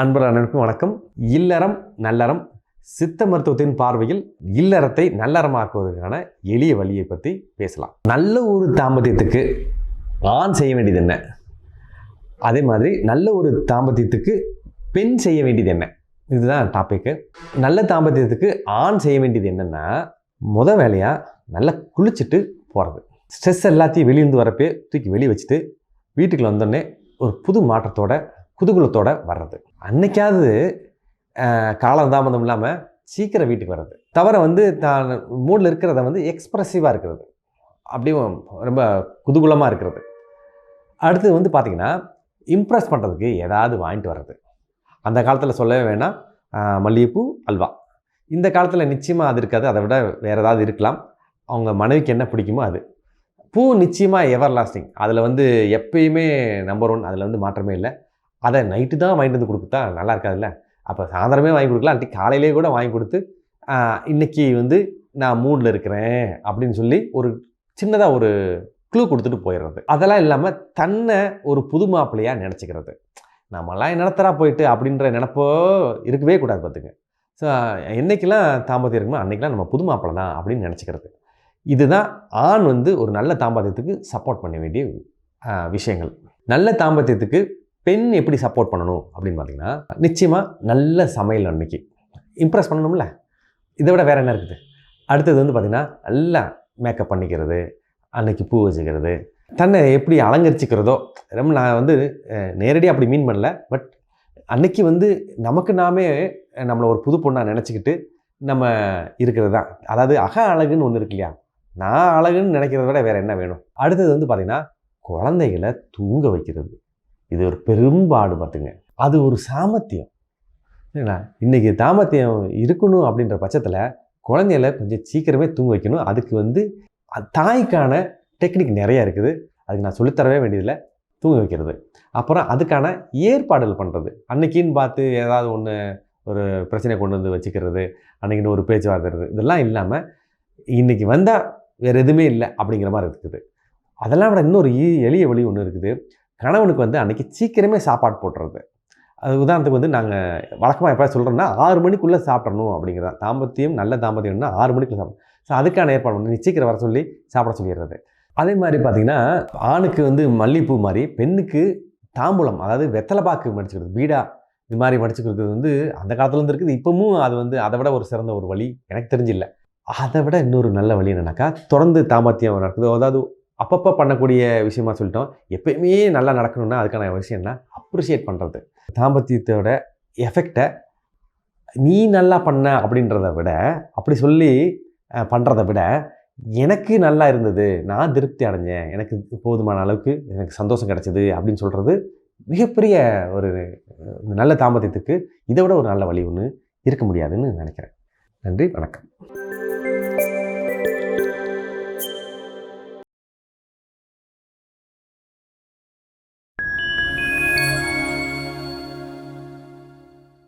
அன்பர் அனைவருக்கும் வணக்கம். இல்லறம் நல்லறம் சித்த மருத்துவத்தின் பார்வையில் இல்லறத்தை நல்லறமாக்குவதற்கான எளிய வழியை பற்றி பேசலாம். நல்ல ஒரு தாம்பத்தியத்துக்கு ஆண் செய்ய வேண்டியது என்ன? அதே மாதிரி நல்ல ஒரு தாம்பத்தியத்துக்கு பெண் செய்ய வேண்டியது என்ன? இதுதான் டாப்பிக்கு நல்ல தாம்பத்தியத்துக்கு ஆண் செய்ய வேண்டியது என்னென்னா முத வேலையாக நல்லா குளிச்சுட்டு போகிறது ஸ்ட்ரெஸ் எல்லாத்தையும் வெளியிருந்து வரப்பே தூக்கி வெளியே வச்சுட்டு வீட்டுக்குள்ள வந்தோடனே ஒரு புது மாற்றத்தோட குதூகலத்தோட வர்றது. அன்னைக்காவது காலம் காலதாமதம் இல்லாமல் சீக்கிரம் வீட்டுக்கு வர்றது. தவிர வந்து தான் மூடில் இருக்கிறத வந்து எக்ஸ்ப்ரெசிவாக இருக்கிறது. அப்படியும் ரொம்ப குதூகலமாக இருக்கிறது. அடுத்தது வந்து பார்த்திங்கன்னா இம்ப்ரெஸ் பண்ணுறதுக்கு ஏதாவது வாங்கிட்டு வர்றது. அந்த காலத்தில் சொல்லவே வேணாம். மல்லிகைப்பூ அல்வா. இந்த காலத்தில் நிச்சயமாக அது இருக்காது. அதை விட வேறு ஏதாவது இருக்கலாம். அவங்க மனைவிக்கு என்ன பிடிக்குமோ அது. பூ நிச்சயமாக எவர் லாஸ்டிங் அதில் வந்து எப்பயுமே நம்பர் ஒன் அதில் வந்து மாற்றமே இல்லை. அதை நைட்டு தான் வாங்கிட்டு வந்து கொடுத்தா நல்லா இருக்காதுல்ல? அப்போ சாயந்தரமே வாங்கி கொடுக்கலாம். அன்றைக்கி காலையிலே கூட வாங்கி கொடுத்து இன்றைக்கி வந்து நான் மூடில் இருக்கிறேன் அப்படின்னு சொல்லி ஒரு சின்னதாக ஒரு க்ளூ கொடுத்துட்டு போயிடுறது. அதெல்லாம் இல்லாமல் தன்னை ஒரு புது மாப்பிள்ளையாக நினச்சிக்கிறது. நம்மலாம் நினத்தரா போயிட்டு? அப்படின்ற நினப்போ இருக்கவே கூடாது பார்த்துங்க ஸோ என்றைக்கெல்லாம் தாம்பத்தியம் இருக்குமோ அன்றைக்கெலாம் நம்ம புது மாப்பிள்ளை தான் அப்படின்னு நினச்சிக்கிறது. இதுதான் ஆண் வந்து ஒரு நல்ல தாம்பத்தியத்துக்கு சப்போர்ட் பண்ண வேண்டிய விஷயங்கள். நல்ல தாம்பத்தியத்துக்கு பெண் எப்படி சப்போர்ட் பண்ணணும் அப்படின்னு பார்த்தீங்கன்னா நிச்சயமாக நல்ல சமையல் அன்னைக்கு இம்ப்ரெஸ் பண்ணணும்ல. இதை விட வேறு என்ன இருக்குது? அடுத்தது வந்து பார்த்திங்கன்னா நல்லா மேக்கப் பண்ணிக்கிறது அன்னைக்கு பூ வச்சுக்கிறது தன்னை எப்படி அலங்கரிச்சிக்கிறதோ ரொம்ப நான் வந்து நேரடியாக அப்படி மீன் பண்ணல பட் அன்னைக்கு வந்து நமக்கு நாமே நம்மளை ஒரு புது பொண்ணாக நினச்சிக்கிட்டு நம்ம இருக்கிறது தான். அதாவது அக அழகுன்னு ஒன்று இருக்கு இல்லையா? நான் அழகுன்னு நினைக்கிறத விட வேறு என்ன வேணும்? அடுத்தது வந்து பார்த்திங்கன்னா குழந்தைகளை தூங்க வைக்கிறது. இது ஒரு பெரும்பாடு பார்த்துங்க. அது ஒரு சாமர்த்தியம். சரிங்களா இன்றைக்கி தாமத்தியம் இருக்கணும் அப்படின்ற பட்சத்தில் குழந்தையில கொஞ்சம் சீக்கிரமே தூங்க வைக்கணும். அதுக்கு வந்து தாய்க்கான டெக்னிக் நிறையா இருக்குது. அதுக்கு நான் சொல்லித்தரவே வேண்டியதில்லை. தூங்க வைக்கிறது. அப்புறம் அதுக்கான ஏற்பாடுகள் பண்ணுறது அன்னைக்குன்னு பார்த்து ஏதாவது ஒன்று ஒரு பிரச்சனை கொண்டு வந்து வச்சுக்கிறது அன்றைக்கின்னு ஒரு பேச்சு வாங்குறது இதெல்லாம் இல்லாமல் இன்றைக்கி வந்தால் வேறு எதுவுமே இல்லை அப்படிங்கிற மாதிரி இருக்குது. அதெல்லாம் விட இன்னொரு எளிய வழி ஒன்று இருக்குது. கணவனுக்கு வந்து அன்றைக்கி சீக்கிரமே சாப்பாடு போட்டுறது. அது உதாரணத்துக்கு வந்து நாங்கள் வழக்கமாக எப்போ சொல்கிறோம்னா ஆறு மணிக்குள்ளே சாப்பிடணும் அப்படிங்கிறதா தாம்பத்தியம் நல்ல தாம்பத்தியம்னா ஆறு மணிக்குள்ளே சாப்பிடணும். ஸோ அதுக்கான ஏற்பாடு பண்ணி நீ சீக்கிரம் வர சொல்லி சாப்பிட சொல்லிடுறது. அதே மாதிரி பார்த்தீங்கன்னா ஆணுக்கு வந்து மல்லிகைப்பூ மாதிரி பெண்ணுக்கு தாம்பூலம் அதாவது வெத்தலை பாக்கு மடிச்சுக்கிறது பீடா இது மாதிரி மடிச்சுக்கிறது வந்து அந்த காலத்துலேருந்து இருக்குது. இப்போவும் அது வந்து அதை விட ஒரு சிறந்த ஒரு வழி எனக்கு தெரிஞ்சில்ல. அதை விட இன்னொரு நல்ல வழி என்னன்னாக்கா தொடர்ந்து தாம்பத்தியம் நடக்குது அதாவது அப்பப்போ பண்ணக்கூடிய விஷயமா சொல்லிட்டோம். எப்பயுமே நல்லா நடக்கணும்னா அதுக்கான விஷயம் என்ன? அப்ரிஷியேட் பண்ணுறது தாம்பத்தியத்தோட எஃபெக்டை நீ நல்லா பண்ண அப்படின்றத விட அப்படி சொல்லி பண்ணுறத விட எனக்கு நல்லா இருந்தது. நான் திருப்தி அடைஞ்சேன். எனக்கு போதுமான அளவுக்கு எனக்கு சந்தோஷம் கிடச்சிது அப்படின்னு சொல்கிறது மிகப்பெரிய ஒரு நல்ல தாமதத்துக்கு இதை விட ஒரு நல்ல வழி ஒன்று இருக்க முடியாதுன்னு நினைக்கிறேன். நன்றி. வணக்கம்.